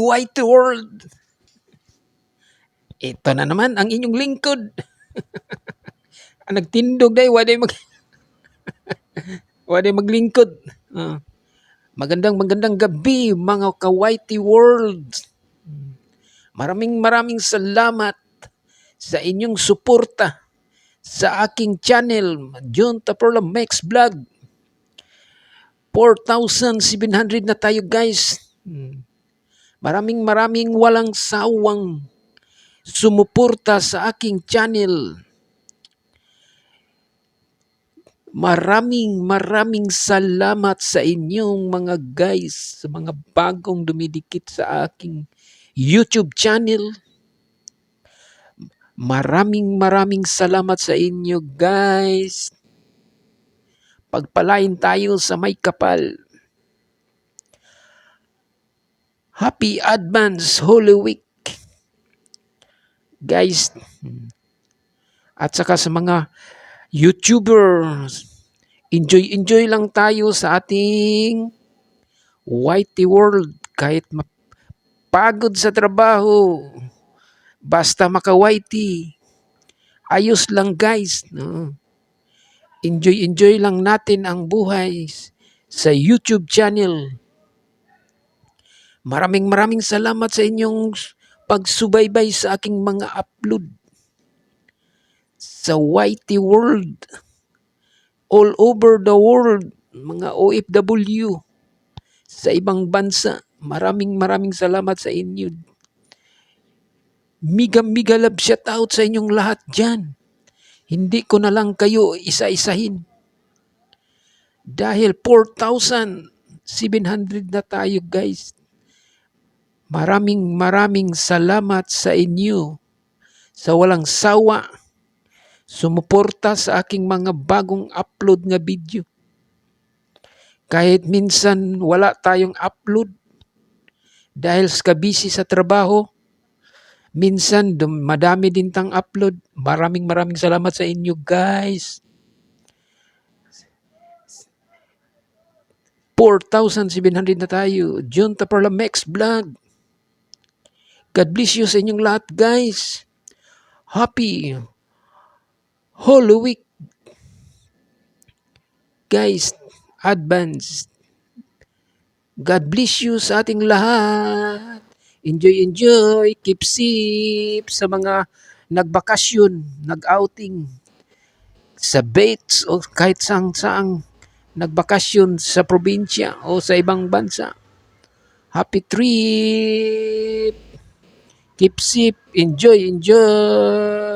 White World. Ito na naman ang inyong lingkod. ang nagtindog day, waday mag waday maglingkod. Ah. magandang magandang gabi mga ka-Whitey World. Maraming maraming salamat sa inyong suporta sa aking channel, John Taporla Max Vlog. 4,700 na tayo guys. Hmm. Maraming maraming walang sawang sumuporta sa aking channel. Maraming maraming salamat sa inyong mga guys, sa mga bagong dumidikit sa aking YouTube channel. Maraming maraming salamat sa inyo guys. Pagpalain tayo sa may kapal. Happy Advance Holy Week. Guys, at saka sa mga YouTubers, enjoy-enjoy lang tayo sa ating Whitey World kahit pagod sa trabaho. Basta maka-whitey. Ayos lang guys. No? Enjoy-enjoy lang natin ang buhay sa YouTube channel. Maraming maraming salamat sa inyong pagsubaybay sa aking mga upload sa Whitey World. All over the world, mga OFW sa ibang bansa. Maraming maraming salamat sa inyo. Miga-miga love shout out sa inyong lahat dyan. Hindi ko na lang kayo isa-isahin. Dahil 4,700 na tayo guys. Maraming maraming salamat sa inyo sa walang sawa sumuporta sa aking mga bagong upload nga video. Kahit minsan wala tayong upload dahil sa busy sa trabaho, Minsan, madami din tang upload. Maraming maraming salamat sa inyo guys. 4,700 na tayo. John Taparla Max Vlog. God bless you sa inyong lahat guys. Happy Holy Week. Guys, advance. God bless you sa ating lahat. Enjoy, enjoy. Keep safe sa mga nagbakasyon, nag-outing sa Bates o kahit sang saang nagbakasyon sa probinsya o sa ibang bansa. Happy trip! Keep safe. Enjoy, enjoy!